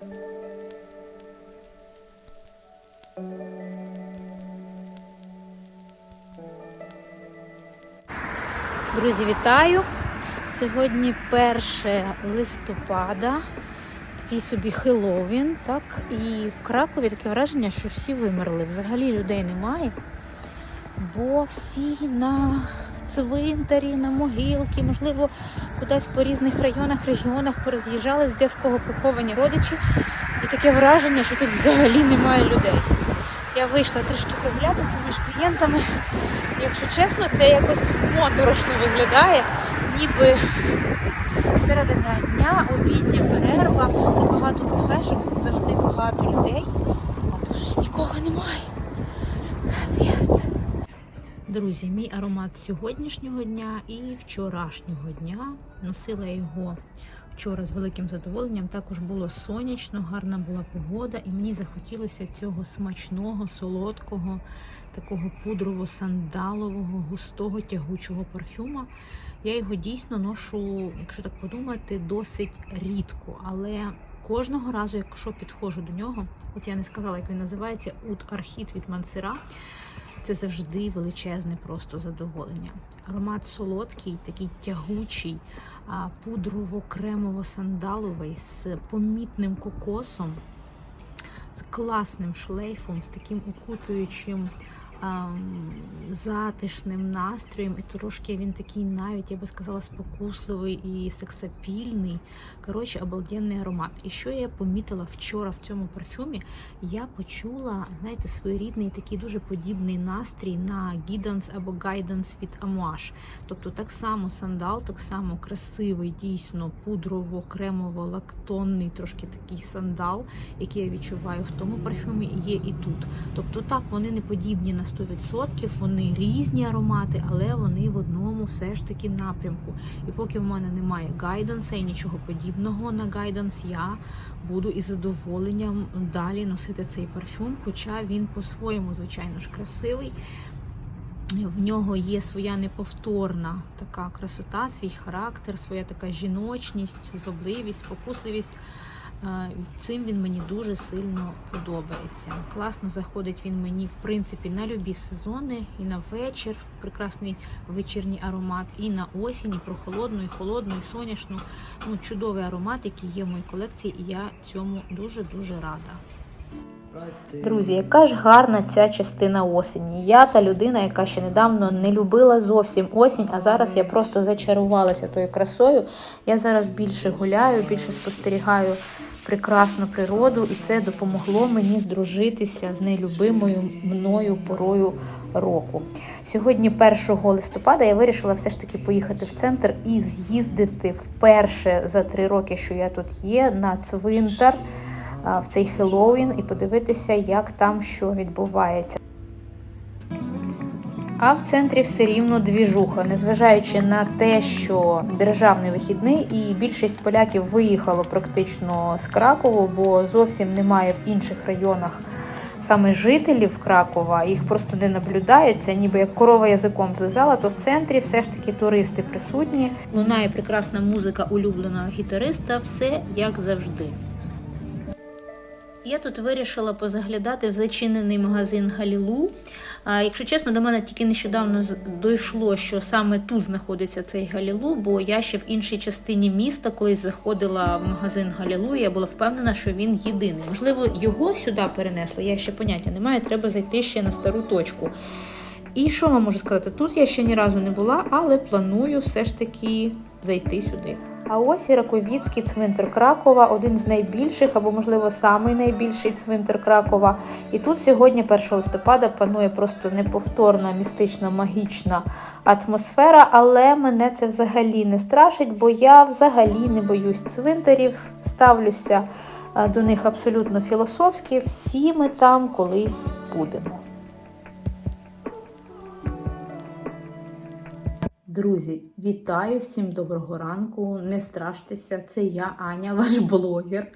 Друзі, вітаю! Сьогодні 1 листопада, такий собі Хеллоуін, так? І в Кракові таке враження, що всі вимерли. Взагалі людей немає, бо всі на цвинтарі, на могилки, можливо, кудись по різних районах, регіонах пороз'їжджались, де в кого поховані родичі. І таке враження, що тут взагалі немає людей. Я вийшла трішки прогулятися між клієнтами. Якщо чесно, це якось моторошно виглядає, ніби середина дня, обідня перерва, тут багато кафешок, завжди багато людей, тут нікого немає. Капець. Друзі, мій аромат сьогоднішнього дня і вчорашнього дня. Носила його вчора з великим задоволенням. Також було сонячно, гарна була погода, і мені захотілося цього смачного, солодкого, такого пудрово-сандалового, густого тягучого парфюма. Я його дійсно ношу, якщо так подумати, досить рідко, але кожного разу, якщо підходжу до нього, от я не сказала, як він називається, Ут Архіт від Мансера. Це завжди величезне просто задоволення. Аромат солодкий, такий тягучий, пудрово-кремово-сандаловий з помітним кокосом, з класним шлейфом, з таким укутуючим ам, затишним настроєм. І трошки він такий навіть, я би сказала, спокусливий і сексапільний. Коротше, обалденний аромат. І що я помітила вчора в цьому парфюмі? Я почула, знаєте, своєрідний такий дуже подібний настрій на Guidance або Guidance від Amouage. Тобто так само сандал, так само красивий, дійсно пудрово-кремово-лактонний, трошки такий сандал, який я відчуваю в тому парфюмі, є і тут. Тобто так, вони не подібні на 100%, вони різні аромати, але вони в одному все ж таки напрямку. І поки в мене немає гайданса і нічого подібного на гайданс, я буду із задоволенням далі носити цей парфюм, хоча він по-своєму, звичайно ж, красивий. В нього є своя неповторна така красота, свій характер, своя така жіночність, звабливість, спокусливість. Цим він мені дуже сильно подобається. Класно заходить він мені, в принципі, на любі сезони, і на вечір, прекрасний вечірній аромат, і на осінь, і прохолодну, і холодну, і сонячну. Ну, чудовий аромат, який є в моїй колекції, і я цьому дуже-дуже рада. Друзі, яка ж гарна ця частина осені. Я та людина, яка ще недавно не любила зовсім осінь, а зараз я просто зачарувалася тою красою. Я зараз більше гуляю, більше спостерігаю прекрасну природу, і це допомогло мені здружитися з нелюбимою мною порою року. Сьогодні, 1 листопада, я вирішила все ж таки поїхати в центр і з'їздити вперше за три роки, що я тут є, на цвинтар в цей Хеллоуін і подивитися, як там що відбувається. А в центрі все рівно двіжуха, незважаючи на те, що державний вихідний, і більшість поляків виїхало практично з Кракову, бо зовсім немає в інших районах саме жителів Кракова, їх просто не наблюдається, ніби як корова язиком злизала, то в центрі все ж таки туристи присутні. Лунає прекрасна музика улюбленого гітариста, все як завжди. Я тут вирішила позаглядати в зачинений магазин Галілу. Якщо чесно, до мене тільки нещодавно дійшло, що саме тут знаходиться цей Галілу, бо я ще в іншій частині міста колись заходила в магазин Галілу, і я була впевнена, що він єдиний. Можливо, його сюди перенесли, я ще поняття не маю, треба зайти ще на стару точку. І що вам можу сказати? Тут я ще ні разу не була, але планую все ж таки зайти сюди. А ось і Раковіцький цвинтар Кракова, один з найбільших або, можливо, самий найбільший цвинтар Кракова. І тут сьогодні, 1 листопада, панує просто неповторна містична магічна атмосфера, але мене це взагалі не страшить, бо я взагалі не боюсь цвинтарів, ставлюся е, до них абсолютно філософськи. Всі ми там колись будемо. Друзі, вітаю всім доброго ранку. Не страштеся, це я, Аня, ваш блогер.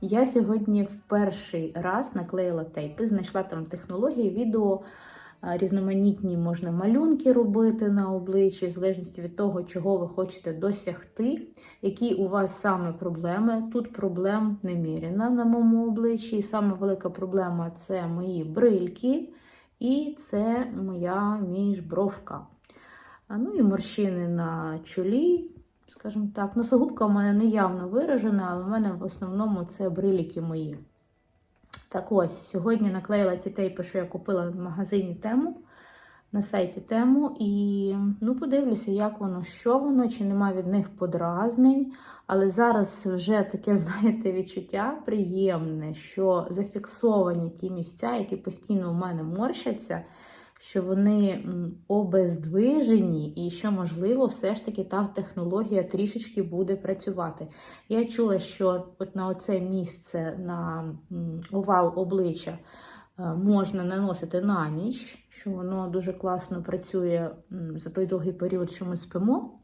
Я сьогодні в перший раз наклеїла тейпи, знайшла там технології відео різноманітні можна малюнки робити на обличчі, в залежності від того, чого ви хочете досягти, які у вас саме проблеми. Тут проблем неміряно на моєму обличчі. І саме велика проблема це мої брильки і це моя міжбровка. Ну і морщини на чолі, скажімо так. Носогубка в мене не явно виражена, але в мене в основному це бриліки мої. Так ось, сьогодні наклеїла ті тейпи, що я купила в магазині тему, на сайті тему. І ну, подивлюся, як воно, що воно, чи нема від них подразнень. Але зараз вже таке, знаєте, відчуття приємне, що зафіксовані ті місця, які постійно у мене морщаться, що вони обездвижені, і що, можливо, все ж таки та технологія трішечки буде працювати. Я чула, що от на оце місце, на овал обличчя е, можна наносити на ніч, що воно дуже класно працює за той довгий період, що ми спимо.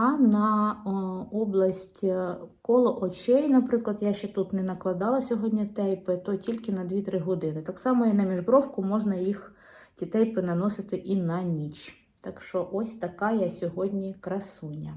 А на область е, коло очей, наприклад, я ще тут не накладала сьогодні тейпи, то тільки на 2-3 години. Так само і на міжбровку можна їх, ці тейпи наносити і на ніч. Так що ось така я сьогодні красуня.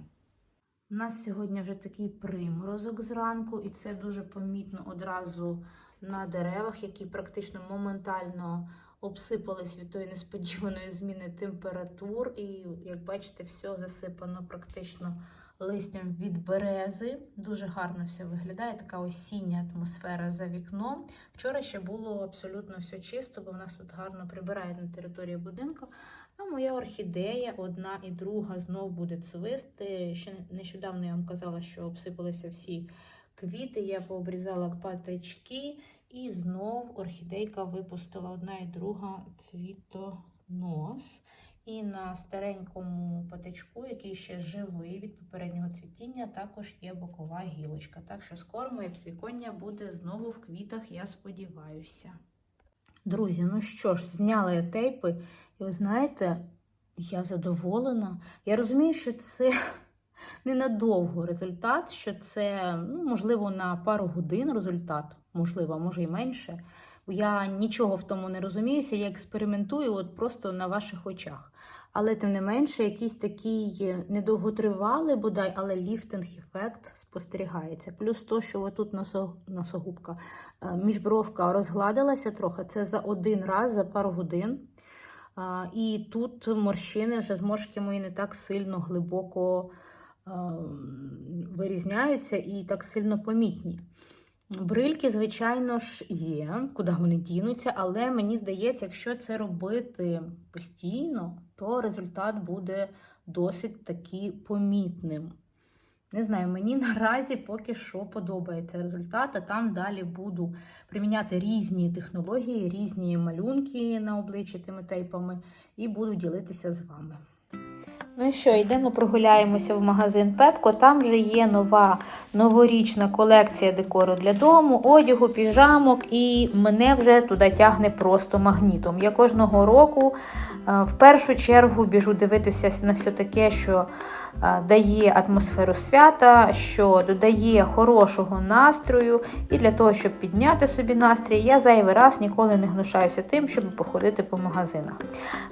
У нас сьогодні вже такий приморозок зранку, і це дуже помітно одразу на деревах, які практично моментально обсипались від тої несподіваної зміни температур. І, як бачите, все засипано практично листям від берези. Дуже гарно все виглядає, така осіння атмосфера за вікном. Вчора ще було абсолютно все чисто, бо в нас тут гарно прибирають на території будинку. А моя орхідея, одна і друга, знов буде цвисти. Ще нещодавно я вам казала, що обсипалися всі квіти. Я пообрізала патички, і знов орхідейка випустила одна і друга цвітонос. І на старенькому патичку, який ще живий від попереднього цвітіння, також є бокова гілочка. Так що скоро моє підвіконня буде знову в квітах, я сподіваюся. Друзі, ну що ж, зняла я тейпи, і ви знаєте, я задоволена. Я розумію, що це ненадовго результат, що це, ну, можливо, на пару годин результат, можливо, може і менше. Я нічого в тому не розуміюся, я експериментую от просто на ваших очах. Але тим не менше, якийсь такий недовготривалий бодай, але ліфтинг-ефект спостерігається. Плюс то, що отут носогубка, е, міжбровка розгладилася трохи, це за один раз, за пару годин. І тут морщини, вже зморшки мої не так сильно глибоко е, вирізняються і так сильно помітні. Брильки, звичайно ж, є, куди вони дінуться, але мені здається, якщо це робити постійно, то результат буде досить таки помітним. Не знаю, мені наразі поки що подобається результат, а там далі буду приміняти різні технології, різні малюнки на обличчі тими тейпами і буду ділитися з вами. Ну що, йдемо прогуляємося в магазин Пепко. Там вже є нова новорічна колекція декору для дому, одягу, піжамок, і мене вже туди тягне просто магнітом. Я кожного року е, в першу чергу біжу дивитися на все таке, що дає атмосферу свята, що додає хорошого настрою. І для того, щоб підняти собі настрій, я зайвий раз ніколи не гнушаюся тим, щоб походити по магазинах.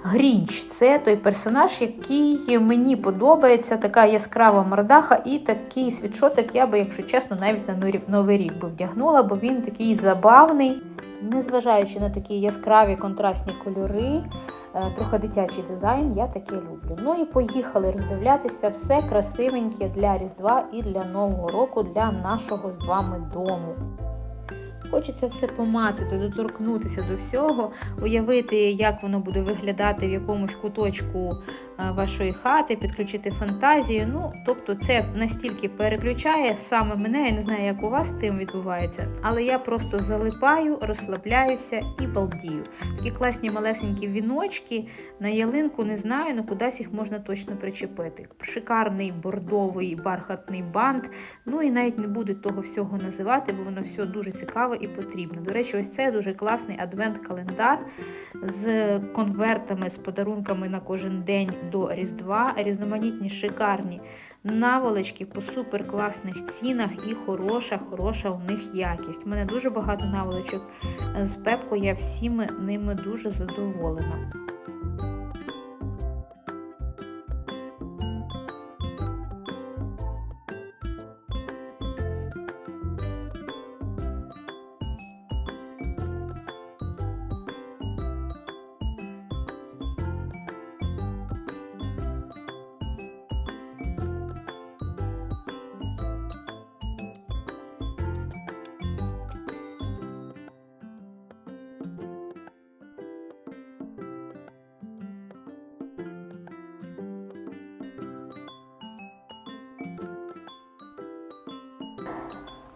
Грінч це той персонаж, який мені подобається, така яскрава мордаха і такий світшотик, я би, якщо чесно, навіть на Новий рік би вдягнула, бо він такий забавний, незважаючи на такі яскраві контрастні кольори. е, Трохи дитячий дизайн, я таке люблю. Ну і поїхали роздивлятися все красивеньке для Різдва і для Нового року, для нашого з вами дому. Хочеться все помацати, доторкнутися до всього, уявити, як воно буде виглядати в якомусь куточку вашої хати, підключити фантазію. Ну, тобто, це настільки переключає саме мене, я не знаю, як у вас тим відбувається, але я просто залипаю, розслабляюся і балдію. Такі класні малесенькі віночки на ялинку не знаю, але кудись їх можна точно причепити. Шикарний бордовий бархатний бант. Ну і навіть не буду того всього називати, бо воно все дуже цікаве і потрібно. До речі, ось це дуже класний адвент-календар з конвертами, з подарунками на кожен день до Різдва. Різноманітні, шикарні Наволочки по супер класних цінах і хороша, хороша у них якість. У мене дуже багато наволочок з Пепко, я всіми ними дуже задоволена.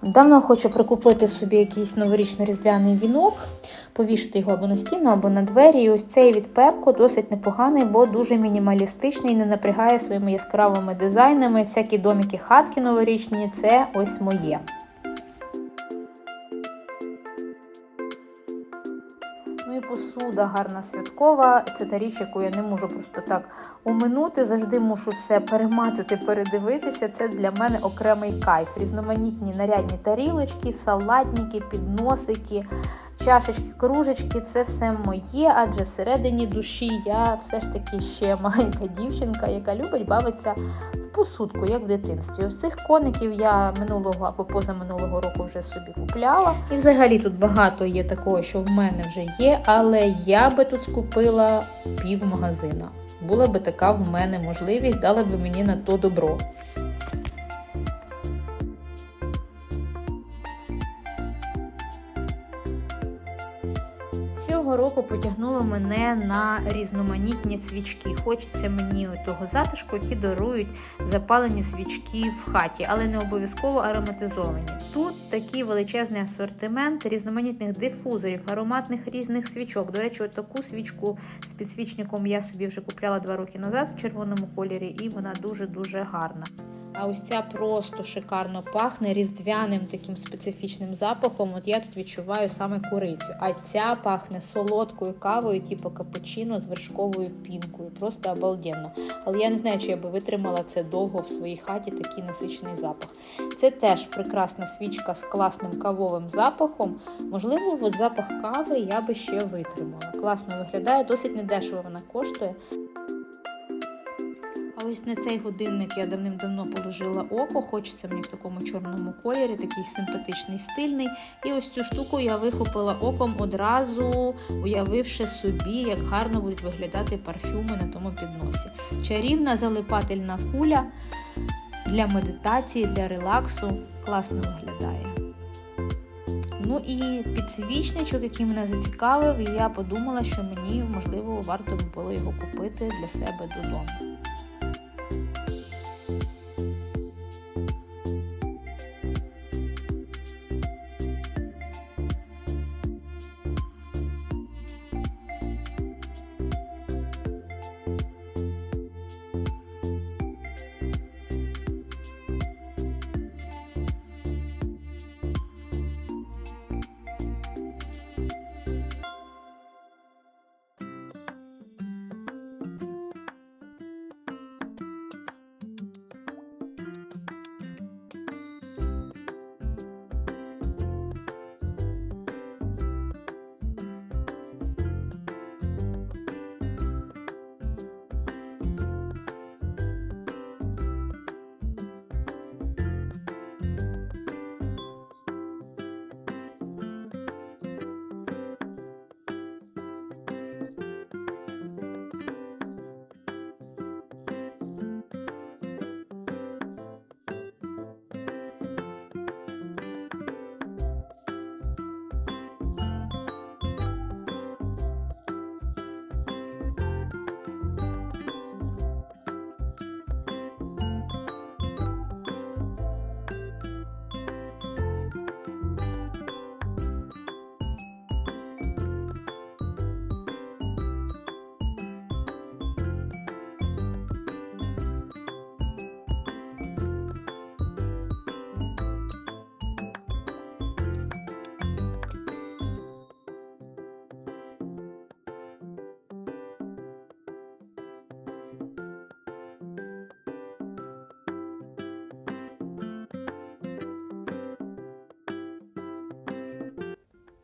Давно хочу прикупити собі якийсь новорічно-різдвяний вінок, повішити його або на стіну, або на двері. І ось цей від Пепко досить непоганий, бо дуже мінімалістичний, не напрягає своїми яскравими дизайнами. Всякі доміки, хатки новорічні це ось моє. Посуда гарна святкова. Це та річ, яку я не можу просто так оминути. Завжди мушу все перемацати, передивитися. Це для мене окремий кайф. Різноманітні нарядні тарілочки, салатники, підносики, чашечки, кружечки це все моє, адже всередині душі я все ж таки ще маленька дівчинка, яка любить бавитися в посудку, як в дитинстві. Ось цих коників я минулого або позаминулого року вже собі купляла. І взагалі тут багато є такого, що в мене вже є, але я би тут скупила пів магазина. Була би така в мене можливість, дала би мені на то добро. Цього року потягнуло мене на різноманітні свічки. Хочеться мені того затишку, які дарують запалені свічки в хаті, але не обов'язково ароматизовані. Тут такий величезний асортимент різноманітних дифузорів, ароматних різних свічок. До речі, таку свічку з підсвічником я собі вже купляла два роки назад в червоному кольорі, і вона дуже-дуже гарна. А ось ця просто шикарно пахне різдвяним таким специфічним запахом. От я тут відчуваю саме курицю. А ця пахне солодкою кавою, типу капучино з вершковою пінкою. Просто обалденно. Але я не знаю, чи я би витримала це довго в своїй хаті, такий насичений запах. Це теж прекрасна свічка з класним кавовим запахом. Можливо, от запах кави я би ще витримала. Класно виглядає, досить недешево вона коштує. Ось на цей годинник я давним-давно положила око, хочеться мені в такому чорному кольорі, такий симпатичний, стильний. І ось цю штуку я вихопила оком одразу, уявивши собі, як гарно будуть виглядати парфюми на тому підносі. Чарівна залипательна куля для медитації, для релаксу. Класно виглядає. Ну і підсвічничок, який мене зацікавив, і я подумала, що мені, можливо, варто би було його купити для себе додому.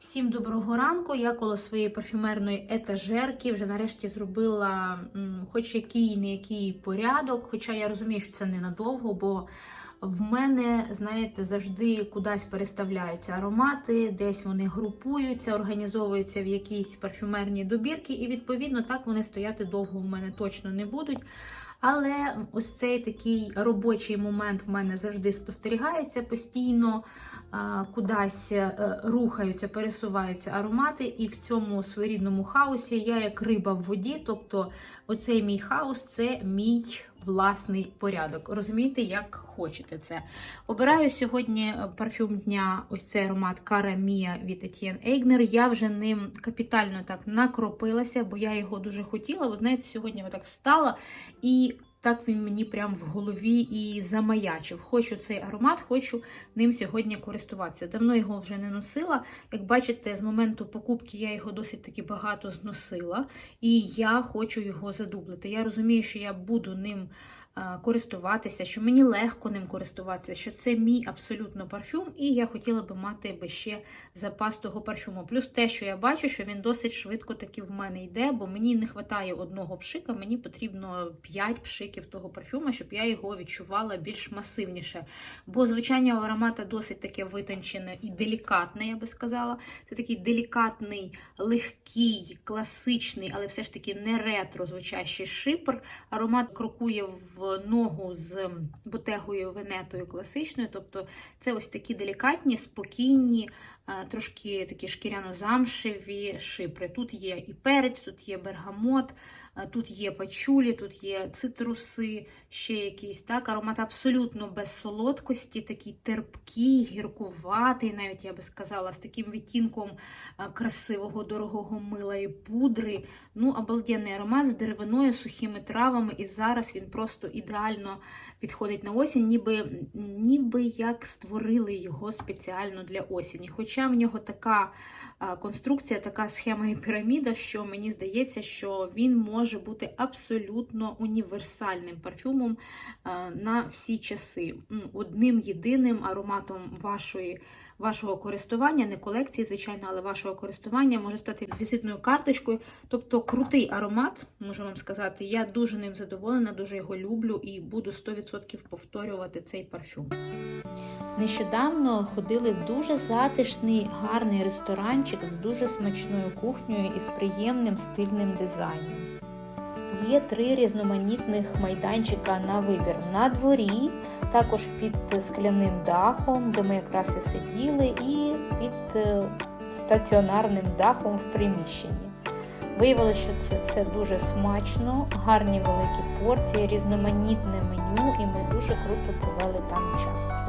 Всім доброго ранку. Я коло своєї парфюмерної етажерки вже нарешті зробила хоч який не який порядок. Хоча я розумію, що це ненадовго, бо в мене, знаєте, завжди кудись переставляються аромати, десь вони групуються, організовуються в якісь парфюмерні добірки, і відповідно так вони стояти довго в мене точно не будуть. Але ось цей такий робочий момент в мене завжди спостерігається постійно, кудись е, рухаються, пересуваються аромати, і в цьому своєрідному хаосі я як риба в воді, тобто оцей мій хаос це мій власний порядок. Розумієте, як хочете це. Обираю сьогодні парфюм дня, ось цей аромат Cara Mia від Etienne Ейгнер. Я вже ним капітально так накропилася, бо я його дуже хотіла. Ви знаєте, сьогодні я так встала і. Так він мені прям в голові і замаячив. Хочу цей аромат, хочу ним сьогодні користуватися. Давно його вже не носила. Як бачите, з моменту покупки я його досить таки багато зносила, і я хочу його задублити. Я розумію, що я буду ним користуватися, що мені легко ним користуватися, що це мій абсолютно парфюм, і я хотіла би мати би ще запас того парфюму. Плюс те, що я бачу, що він досить швидко таки в мене йде, бо мені не вистачає одного пшика, мені потрібно 5 пшиків того парфюма, щоб я його відчувала більш масивніше. Бо звучання у аромата досить таке витончене і делікатне, я би сказала. Це такий делікатний, легкий, класичний, але все ж таки не ретро звучащий шипр. Аромат крокує в ногу з ботегою венетою класичною. Тобто це ось такі делікатні, спокійні, трошки такі шкіряно-замшеві шипри. Тут є і перець, тут є бергамот, е, тут є пачулі, тут є цитруси, ще якісь. Так, Аромат абсолютно без солодкості, такий терпкий, гіркуватий, навіть я би сказала, з таким відтінком е, красивого, дорогого мила і пудри. Ну, обалденний аромат з деревиною, сухими травами, і зараз він просто ідеально підходить на осінь, ніби, ніби як створили його спеціально для осені. Хоча в нього така конструкція, така схема і піраміда, що мені здається, що він може бути абсолютно універсальним парфюмом на всі часи. Одним єдиним ароматом вашої. Вашого користування, не колекції, звичайно, але вашого користування може стати візитною карточкою. Тобто крутий аромат, можу вам сказати. Я дуже ним задоволена, дуже його люблю і буду 100% повторювати цей парфюм. Нещодавно ходили в дуже затишний, гарний ресторанчик з дуже смачною кухнею і з приємним стильним дизайном. Є три різноманітних майданчика на вибір на дворі, також під скляним дахом, де ми якраз і сиділи, і під е, стаціонарним дахом в приміщенні. Виявилося, що це все дуже смачно, гарні великі порції, різноманітне меню, і ми дуже круто провели там час.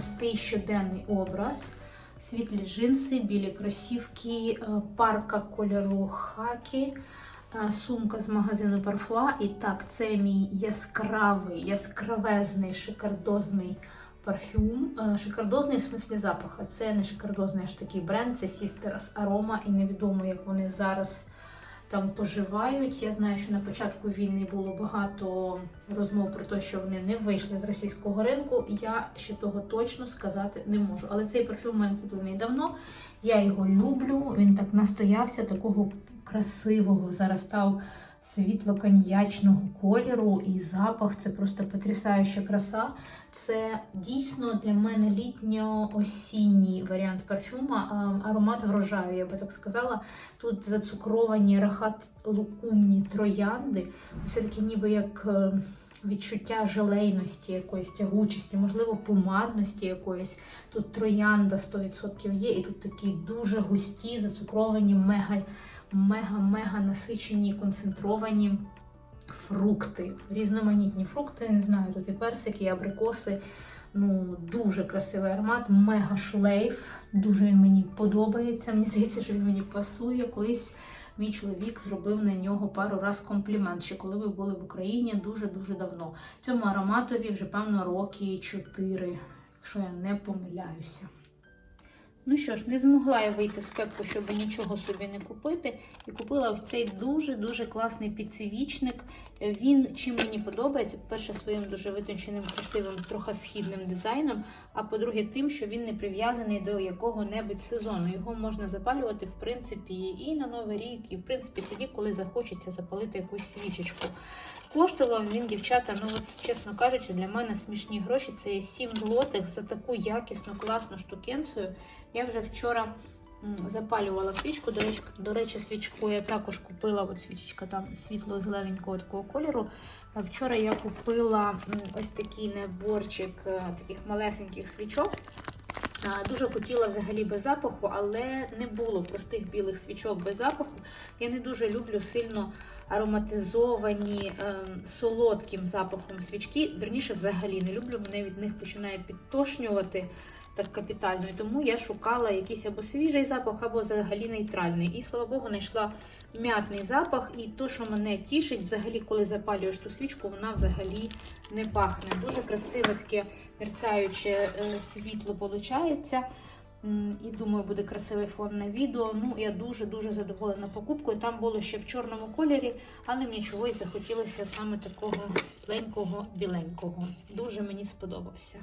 Простий щоденний образ. Світлі джинси, білі кросівки, е, парка кольору хакі, е, сумка з магазину Парфуа. І так, це мій яскравий, яскравезний, шикардозний парфюм. Е, Шикардозний в смислі запаха. Це не шикардозний аж такий бренд, це Sisters Aroma, і невідомо, як вони зараз там поживають. Я знаю, що на початку війни було багато розмов про те, що вони не вийшли з російського ринку. Я ще того точно сказати не можу. Але цей парфюм у мене куплений давно. Я його люблю. Він так настоявся, такого красивого. Зараз став світло-коньячного кольору і запах. Це просто потрясаюча краса. Це дійсно для мене літньо-осінній варіант парфюма. Аромат врожаю, я би так сказала. Тут зацукровані рахат лукумні троянди. Все таки ніби як е, відчуття желейності, якоїсь тягучості, можливо, помадності якоїсь. Тут троянда 100% є, і тут такі дуже густі, зацукровані, мега, мега-мега насичені, концентровані. Фрукти, різноманітні фрукти, не знаю, тут і персики, і абрикоси. Ну, дуже красивий аромат, мега шлейф. Дуже він мені подобається. Мені здається, що він мені пасує. Колись мій чоловік зробив на нього пару раз комплімент, ще коли ви були в Україні дуже-дуже давно. Цьому ароматові вже, певно, роки чотири, якщо я не помиляюся. Ну що ж, не змогла я вийти з пепку, щоб нічого собі не купити. І купила ось цей дуже-дуже класний підсвічник. Він чим мені подобається, по-перше, своїм дуже витонченим, красивим, трохи східним дизайном. А по-друге, тим, що він не прив'язаний до якого-небудь сезону. Його можна запалювати, в принципі, і на Новий рік, і в принципі тоді, коли захочеться запалити якусь свічечку. Коштував він, дівчата, ну от, чесно кажучи, для мене смішні гроші. Це є 7 злотих за таку якісну, класну штукенцію. Я вже вчора запалювала свічку. До речі, до речі, свічку я також купила. От свічечка там світло-зелененького такого кольору. Вчора я купила ось такий наборчик е, таких малесеньких свічок. Дуже хотіла взагалі без запаху, але не було простих білих свічок без запаху. Я не дуже люблю сильно ароматизовані е, солодким запахом свічки. Верніше, взагалі не люблю. Мене від них починає підтошнювати так капітально. І тому я шукала якийсь або свіжий запах, або взагалі нейтральний. І слава Богу, знайшла м'ятний запах. І то, що мене тішить, взагалі, коли запалюєш ту свічку, вона взагалі не пахне. Дуже красиве таке мерцаюче е, світло виходить. І думаю, буде красивий фон на відео. Ну, я дуже-дуже задоволена покупкою. Там було ще в чорному кольорі, але мені чогось захотілося саме такого світленького, біленького. Дуже мені сподобався.